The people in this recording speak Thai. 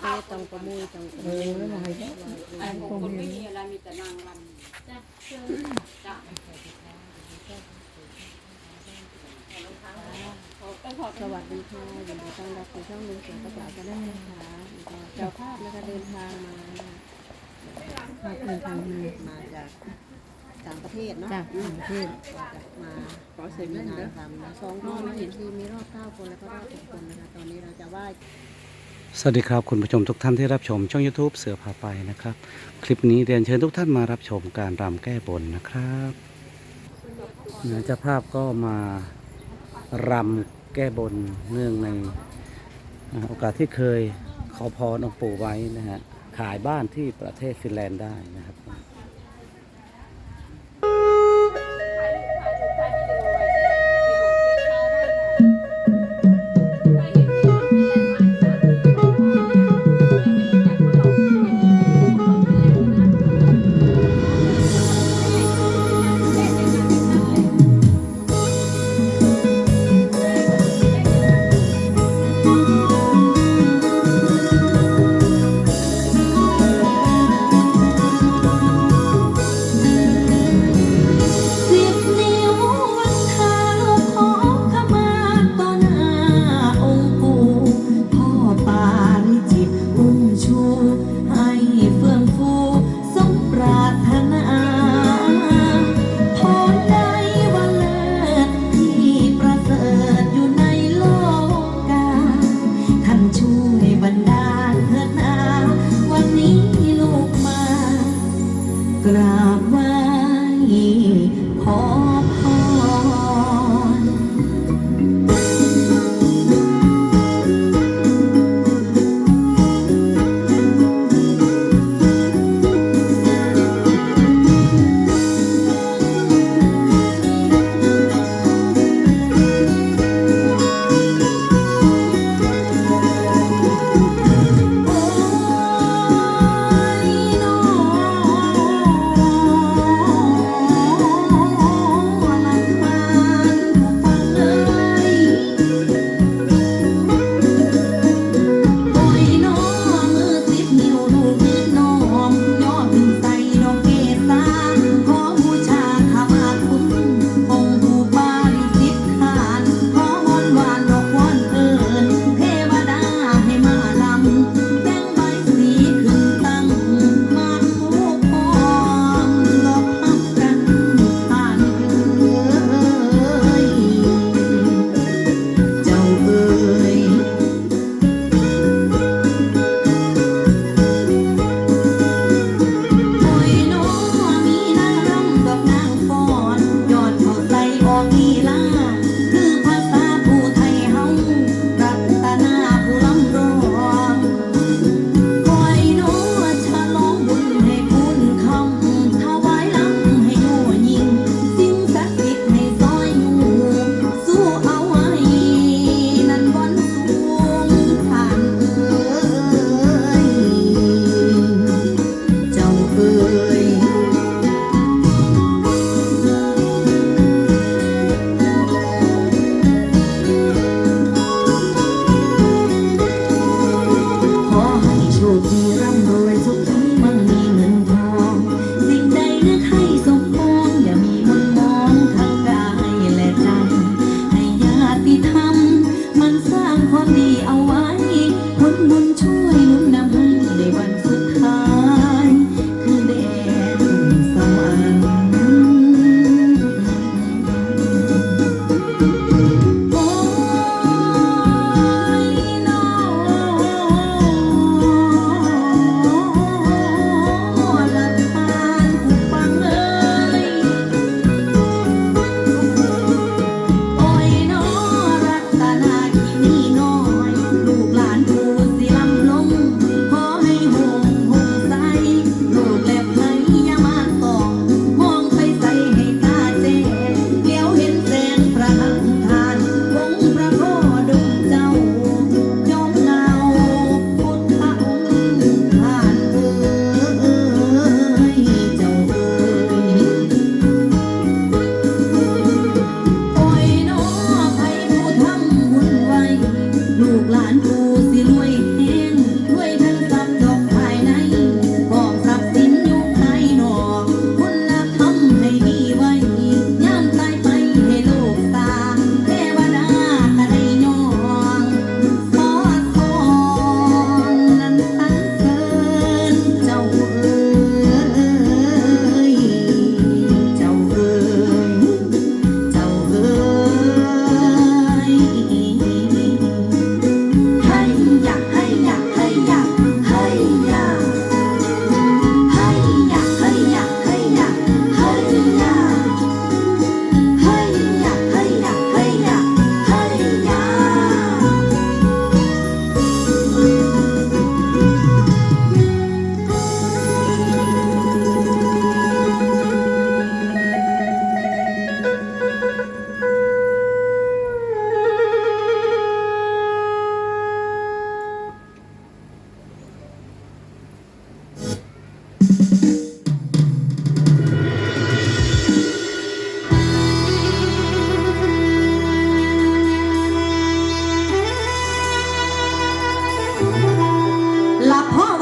เต้ต้องประมุยต้องเออแล้วมาให้ไอ้คนไม่มีอะไรมีแต่นางรำจ้ะเชิญจ้ะขอขอสวัสดีค่ะยินดีต้อนรับสู่ช่องลุงเสือภาษากันได้นะคะเจ้าภาพนะคะเดินทางมาภาคเดินทางมามาจากต่างประเทศเนาะจากต่างประเทศมาขอเสร็จงานทำนะสองรอบนะเห็นทีมีรอบเก้าคนแล้วก็รอบหกคนนะคะ ตอนนี้เราจะไหว้ สวัสดีครับคุณผู้ชมทุกท่านที่รับชมช่อง YouTube เสือพาไปนะครับ คลิปนี้เรียนเชิญทุกท่านมารับชมการรำแก้บนนะครับเนื้อเจ้าภาพก็มารำแก้บนเนื่องในโอกาสที่เคยขอพรองค์ปู่ไว้นะฮะขายบ้านที่ประเทศฟินแลนด์ได้นะครับ ลับพ่อ